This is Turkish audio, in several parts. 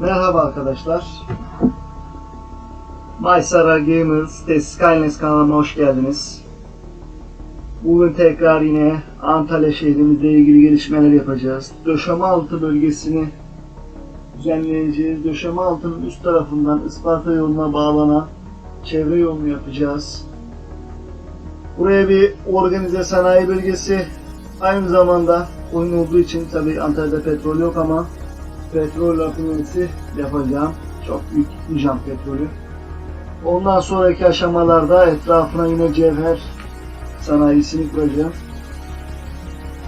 Merhaba arkadaşlar. Maysara Gamers The Skynes kanalıma hoş geldiniz. Bugün tekrar yine Antalya şehrimizle ilgili gelişmeler yapacağız. Döşeme altı bölgesini düzenleyeceğiz. Döşeme altının üst tarafından Isparta yoluna bağlanan çevre yolunu yapacağız. Buraya bir organize sanayi bölgesi aynı zamanda oyun olduğu için tabi Antalya'da petrol yok ama petrol rafinerisi yapacağım. Çok büyük tutmayacağım petrolü. Ondan sonraki aşamalarda etrafına yine cevher sanayisini kuracağım.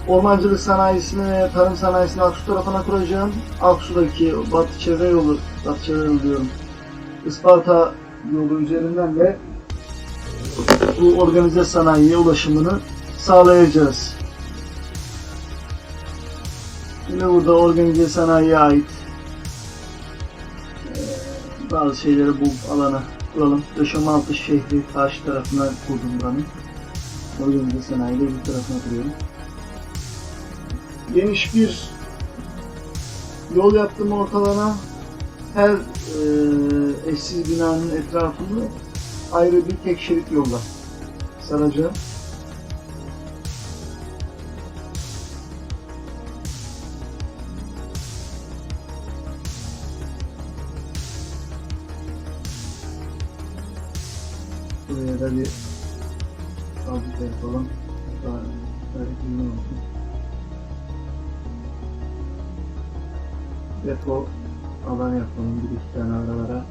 Ormancılık sanayisini ve tarım sanayisini Aksu tarafına kuracağım. Aksu'daki batı çevre yolu, batı çevre yolu diyorum. Isparta yolu üzerinden de bu organize sanayiye ulaşımını sağlayacağız. Yine burada organize sanayiye ait eee, bazı şeyleri bu alana kuralım. Döşemealtı şehri karşı tarafına kurdum buranın. Organize sanayiyi de bu tarafına kuruyorum. Geniş bir yol yaptım ortalana. Her eee, eşsiz binanın etrafını ayrı bir tek şerit yolla saracağım. Buraya da bir fabrika yapalım. Daha olsun. Depo alan yapalım bir iki tane aralara.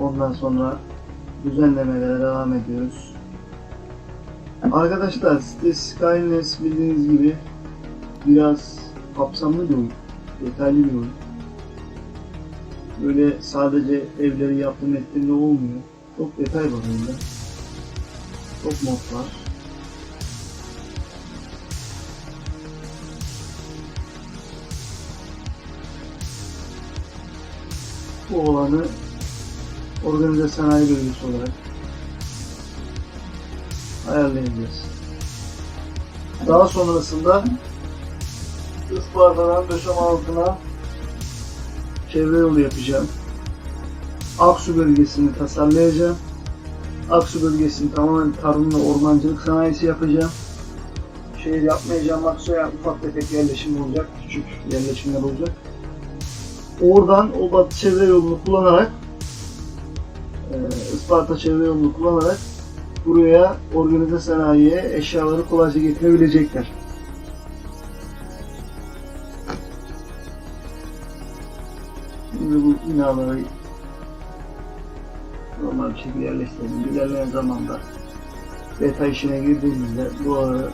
Ondan sonra düzenlemelere devam ediyoruz. Arkadaşlar Skynes bildiğiniz gibi biraz kapsamlı bir oyun. Detaylı bir oyun. Böyle sadece evleri yaptım ettiğimde olmuyor. Çok detay oyunda. Çok mod var. Bu olanı organize sanayi bölgesi olarak ayarlayacağız. Daha sonrasında Isparta'dan döşeme altına çevre yolu yapacağım. Aksu bölgesini tasarlayacağım. Aksu bölgesini tamamen tarım ve ormancılık sanayisi yapacağım. Şehir yapmayacağım. Aksu'ya ufak tefek yerleşim olacak. Küçük yerleşimler olacak. Oradan o batı çevre yolunu kullanarak e, Isparta çevre yolunu kullanarak buraya organize sanayiye eşyaları kolayca getirebilecekler. Şimdi bu binaları normal bir şekilde yerleştirelim. İlerleyen zamanda detay işine girdiğimizde bu ara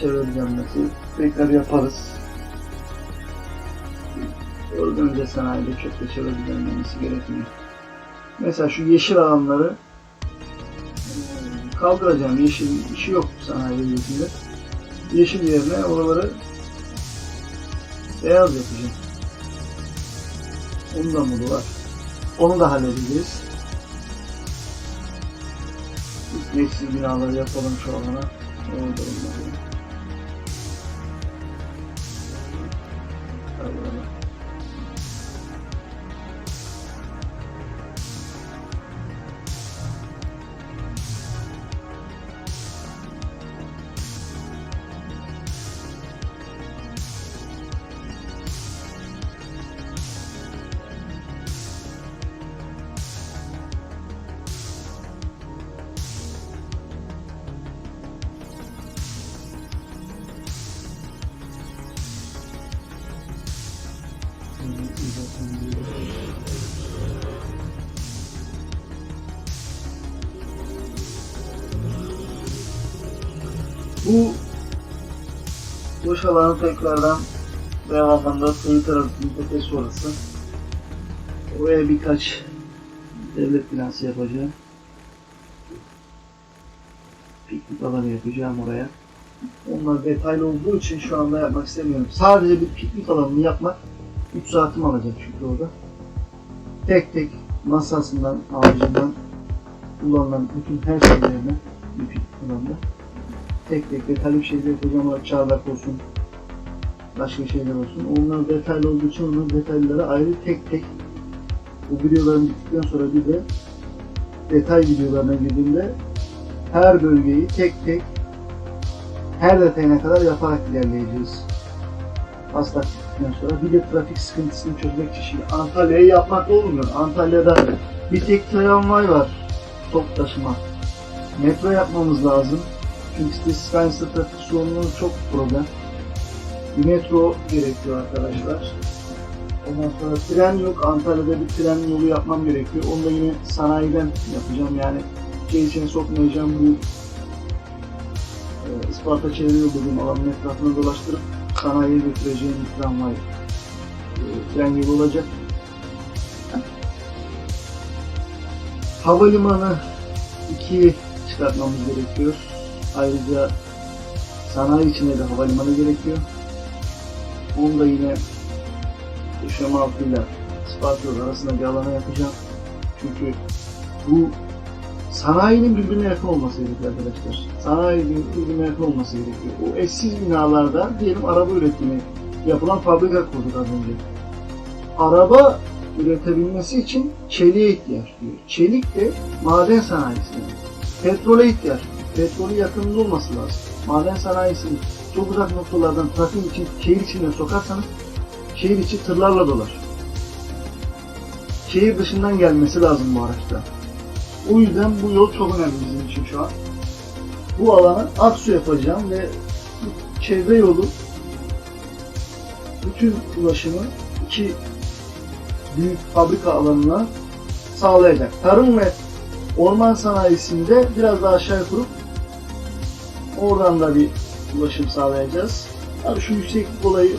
çevre düzenlemesi tekrar yaparız. Organize sanayide çok da çevre düzenlemesi gerekmiyor. Mesela şu yeşil alanları eee, kaldıracağım. Yeşil işi yok sanayi bölgesinde. Yeşil yerine oraları beyaz yapacağım. Onun da modu var. Onu da halledeceğiz. Yeşil binaları yapalım şu alana. Orada onları. Bu boş alanı tekrardan devamında kıyı tarafının tepesi orası. Oraya birkaç devlet binası yapacağım. Piknik alanı yapacağım oraya. Onlar detaylı olduğu için şu anda yapmak istemiyorum. Sadece bir piknik alanını yapmak 3 saatim alacak çünkü orada. Tek tek masasından, ağacından kullanılan bütün her şeylerine bir piknik alanında tek tek detaylı bir şekilde yapacağım. Orada çardak olsun, başka şeyler olsun. Onlar detaylı olduğu için onları detaylılara ayrı tek tek bu videoların bittikten sonra bir de detay videolarına girdiğimde her bölgeyi tek tek her detayına kadar yaparak ilerleyeceğiz. Asla bittikten sonra bir de trafik sıkıntısını çözmek için şimdi Antalya'yı yapmak olmuyor. Antalya'da bir tek tramvay var top taşıma. Metro yapmamız lazım. Çünkü Skyline'da trafik sorunları çok problem. Bir metro gerekiyor arkadaşlar. Ondan sonra tren yok. Antalya'da bir tren yolu yapmam gerekiyor. Onu da yine sanayiden yapacağım. Yani içine sokmayacağım bu e, Isparta çevre dediğim alanın etrafını dolaştırıp sanayiye götüreceğim bir tramvay e, tren yolu olacak. Havalimanı 2 çıkartmamız gerekiyor. Ayrıca sanayi içinde de havalimanı gerekiyor. Onu da yine Düşem altıyla Isparta yolu arasında bir alana yapacağım. Çünkü bu sanayinin birbirine yakın olması gerekiyor arkadaşlar. Sanayinin birbirine yakın olması gerekiyor. O eşsiz binalarda diyelim araba üretimi yapılan fabrika kurduk az önce. Araba üretebilmesi için çeliğe ihtiyaç duyuyor. Çelik de maden sanayisine. Petrole ihtiyaç duyuyor. Petrolü yakınında olması lazım. Maden sanayisini çok uzak noktalardan trafik için şehir içine sokarsanız şehir içi tırlarla dolar. Şehir dışından gelmesi lazım bu araçta. O yüzden bu yol çok önemli bizim için şu an. Bu alana aksu yapacağım ve çevre yolu bütün ulaşımı iki büyük fabrika alanına sağlayacak. Tarım ve orman sanayisinde biraz daha aşağı kurup oradan da bir ulaşım sağlayacağız. Abi şu yükseklik olayı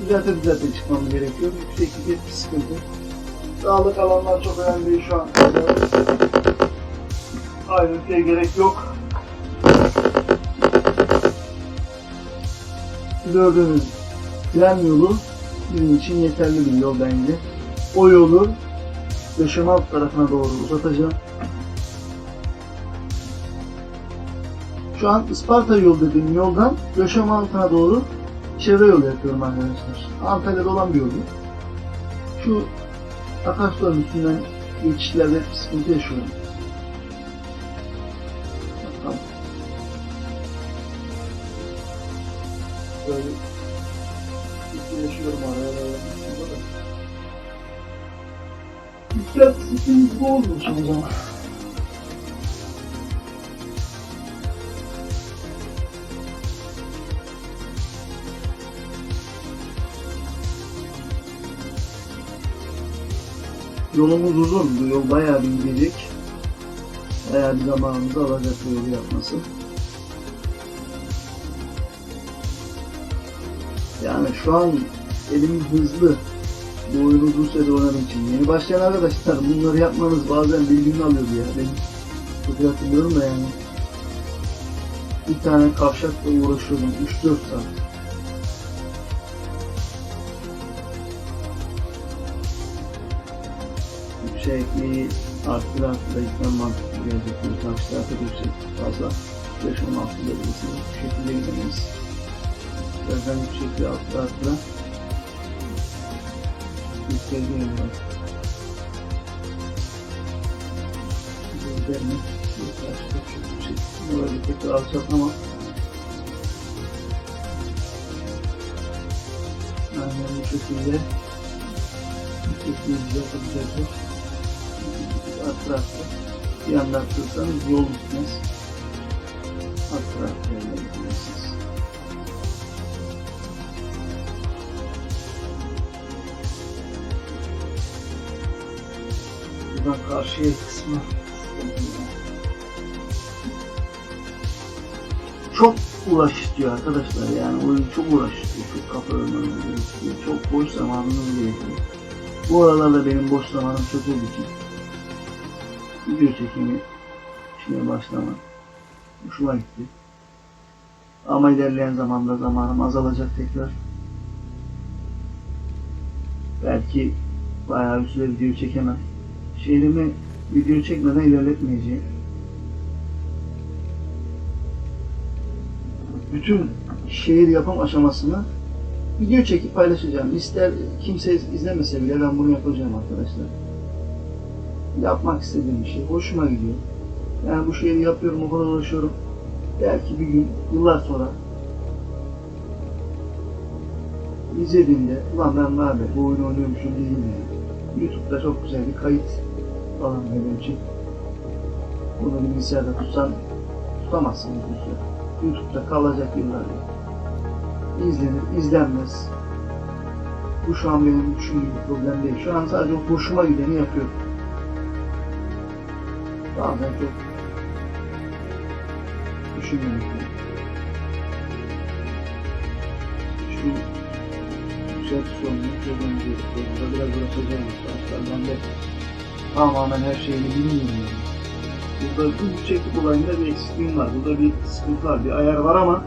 düzelte düzelte çıkmamız gerekiyor. Yükseklik hep bir sıkıntı. Dağlık alanlar çok önemli değil şu an. Ayrıntıya gerek yok. Gördüğünüz tren yolu bizim için yeterli bir yol bence. O yolu döşeme alt tarafına doğru uzatacağım. Şu an Isparta yol dediğim yoldan döşeme altına doğru çevre yolu yapıyorum arkadaşlar. Antalya'da olan bir yol. Şu akarsuların üstünden geçişlerde hep sıkıntı yaşıyorum. Tamam. Böyle yaşıyorum araya. Dikkat sistemimiz bu olmuş o zaman. Yolumuz uzun. Bu yol bayağı bir gidecek. Bayağı bir zamanımızı alacak bu yolu yapması. Yani şu an elim hızlı. Bu oyunu uzun süre oynadığım için. Yeni başlayan arkadaşlar bunları yapmanız bazen gün alıyordu ya. Ben çok hatırlıyorum da yani. Bir tane kavşakla uğraşıyordum 3-4 saat. Yüksekliği arttıra arttıra gitmem mantıklı gelecek. Bu karşı tarafa yüksek fazla 5-16 derecesi bu şekilde gidemeyiz. Birazdan yüksekliği arttıra arttıra yükseldiğim var. Bu karşıda çok yüksek. Böyle tekrar alçaltmam. Aynen bu şekilde yüksekliği atrafta bir anda atırsanız yol gitmez. Atrafta yolda gitmezsiniz. Buradan karşıya kısmı çok uğraş istiyor arkadaşlar. Yani oyun çok uğraş çok kafa yormanız çok boş zamanınız gerekiyor. Bu aralarda benim boş zamanım çok olduğu için video çekimi işine başlamak hoşuma gitti. Ama ilerleyen zamanda zamanım azalacak tekrar. Belki bayağı bir süre video çekemem. Şehrimi video çekmeden ilerletmeyeceğim. Bütün şehir yapım aşamasını Video çekip paylaşacağım. İster kimse izlemese bile ben bunu yapacağım arkadaşlar. Yapmak istediğim bir şey. Hoşuma gidiyor. Yani bu şeyi yapıyorum, o kadar uğraşıyorum. Belki bir gün, yıllar sonra izlediğimde ulan ben var be bu oyunu oynuyormuşum değil mi? YouTube'da çok güzel bir kayıt falan benim için. Bunu bilgisayarda tutsan tutamazsınız bir süre. YouTube'da kalacak yıllarca. İzlenir, izlenmez. Bu şu an benim düşündüğüm bir problem değil. Şu an sadece hoşuma gideni yapıyorum. Bazen çok düşünüyorum. Şu yüksek sorunu çözüm Burada biraz uğraşacağım arkadaşlar. Ben de tamamen her şeyini bilmiyorum. Yani. Burada bu yükseklik olayında bir eksikliğim var. Burada bir sıkıntı var, bir ayar var ama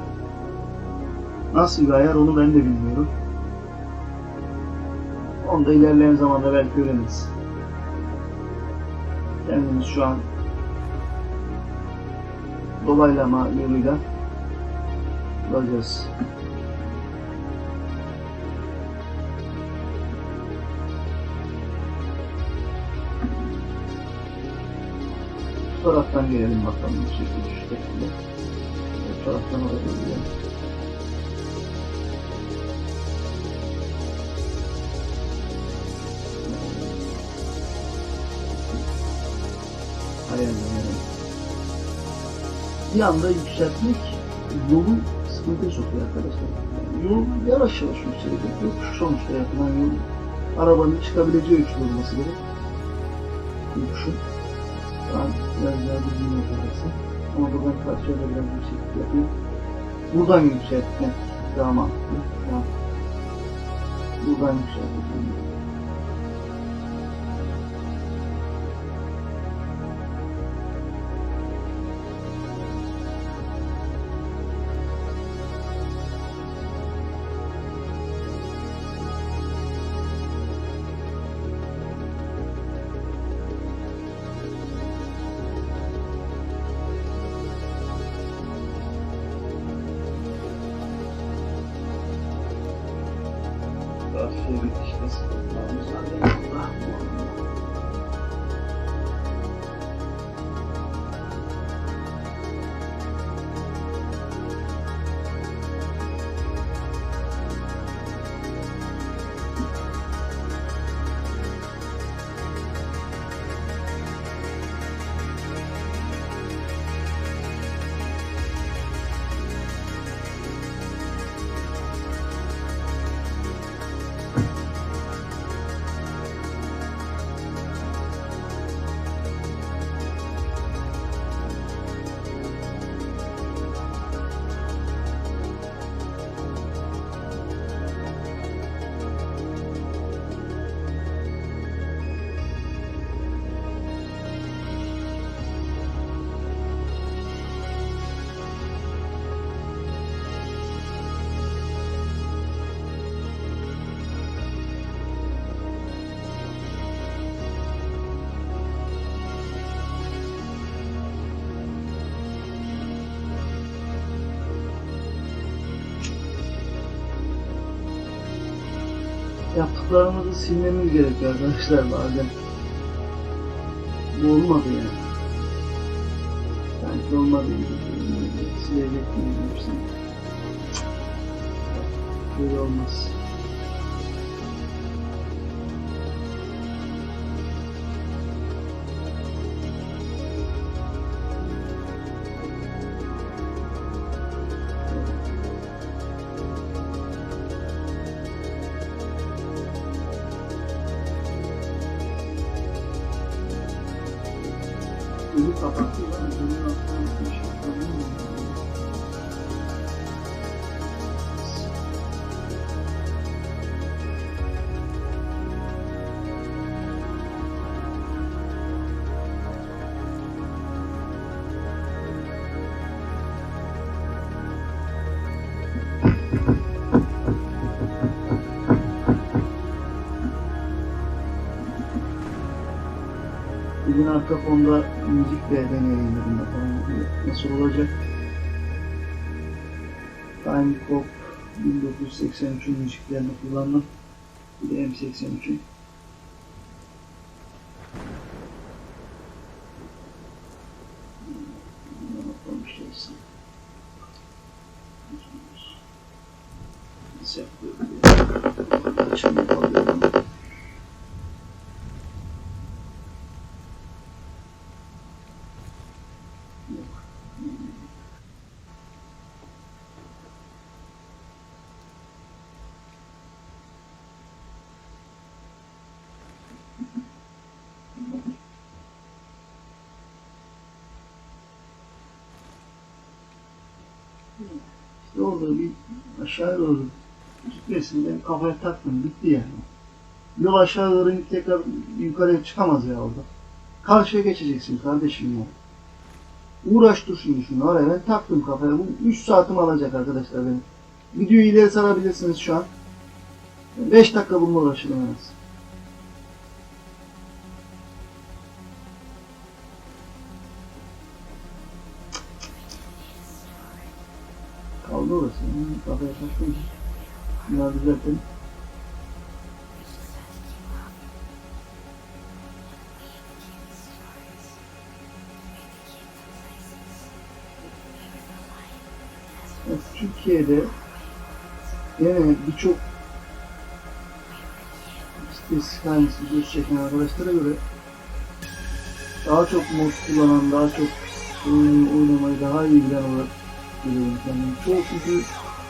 nasıl bir ayar onu ben de bilmiyorum. Onu da ilerleyen zamanda belki öğreniriz. Kendimiz şu an dolaylama yoluyla bulacağız. Bu taraftan gelelim bakalım bu şekilde. Bu taraftan gidelim. Ayarlayalım. Bir anda yükseltmek yolu sıkıntıya sokuyor arkadaşlar. Yol yavaş yavaş yükselecek. Yokuş sonuçta yapılan yol arabanın çıkabileceği ölçüde olması gerek. Yokuşun. Şu an biraz daha düzgün yapacaksın. Ama buradan karşıya da biraz yükseklik yapıyor. Buradan yükseltmek daha mantıklı. Şu an buradan yükseltmek. Karşıya bir işte sıkıntılarımız Yaptıklarımızı silmemiz gerekiyor arkadaşlar bazen. Bu olmadı yani. Sanki olmadı gibi. Silecek miyim hepsini? Böyle olmaz. Bugün arka fonda müzik de deneyelim dedim bakalım nasıl olacak. Time Pop 1983'ün müziklerini kullandım. Bir de M83'ün. Bundan bakalım işte olsun. Nasıl yapıyorum diye. Açım yapamıyorum. Yok. İşte orada bir aşağı doğru gitmesin ben kafaya taktım bitti yani. Yol aşağı doğru tekrar yukarıya çıkamaz ya orada. Karşıya geçeceksin kardeşim ya. Uğraş dur şimdi şunu oraya ben taktım kafaya. Bu 3 saatim alacak arkadaşlar benim. Videoyu ileri sarabilirsiniz şu an. 5 dakika bununla uğraşırım en az. Düzeltelim. Evet, Türkiye'de yine birçok işte Skynes videosu çeken arkadaşlara göre daha çok mod kullanan, daha çok oyunu oynamayı daha iyi bilen olarak görüyorum kendimi. Çoğu çünkü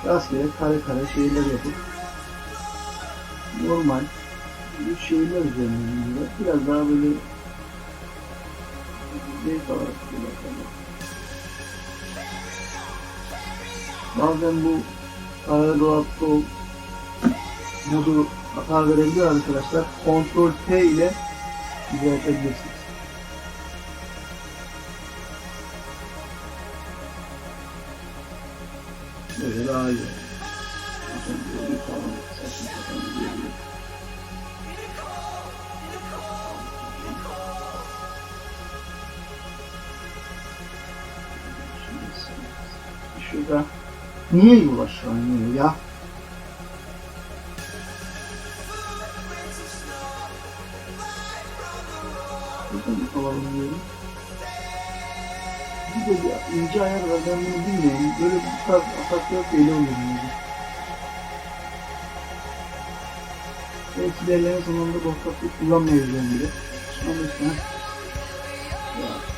rastgele kare kare şeyler yapıp normal bu üzerinden gidiyorlar. Biraz daha böyle zevk alarak gidiyorlar. Bazen bu Aerodolap'ta modu hata verebiliyor arkadaşlar. Ctrl T ile düzeltebilirsiniz. Geliyor. Şimdi Şurada Niye iniyor ya? İnce ayar bunu bilmiyorum. Böyle bir tarz ataklar böyle oluyor. Belki ilerleyen zamanda dostluklu kullanmayacağım bile. Ama işte. Ya.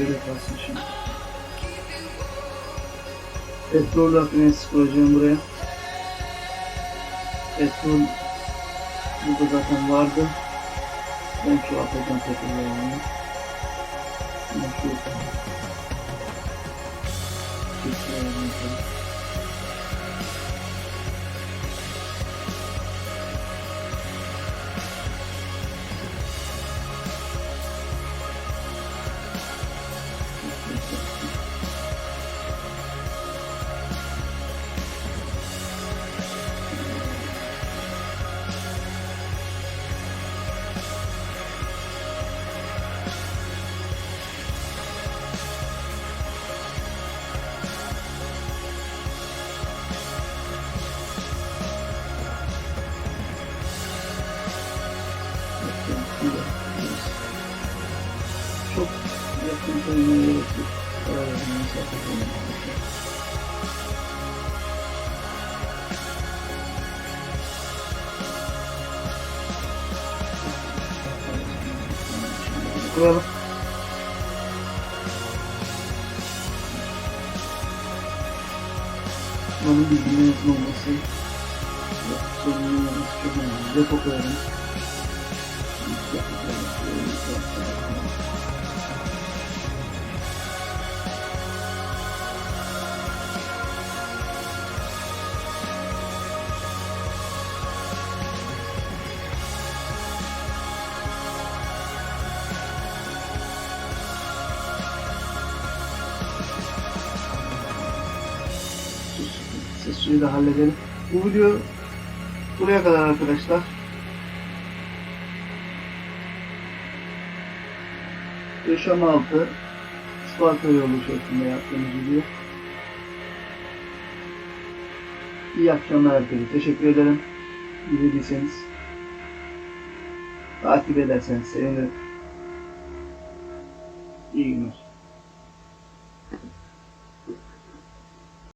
Şöyle kalsın şimdi. Petrol rafinesi koyacağım buraya. Petrol burada zaten vardı. Ben şu atacağım petrol yani. Ben şu Kesinlikle. Kuralım. Onun bilgilerin olması sorunun olması çok önemli. Depo koyalım. Suyu da halledelim. Bu video buraya kadar arkadaşlar. Döşeme altı Sparta yolu şeklinde yaptığımız video. İyi akşamlar herkese. Teşekkür ederim. İzlediyseniz. Takip ederseniz sevinirim. İyi günler.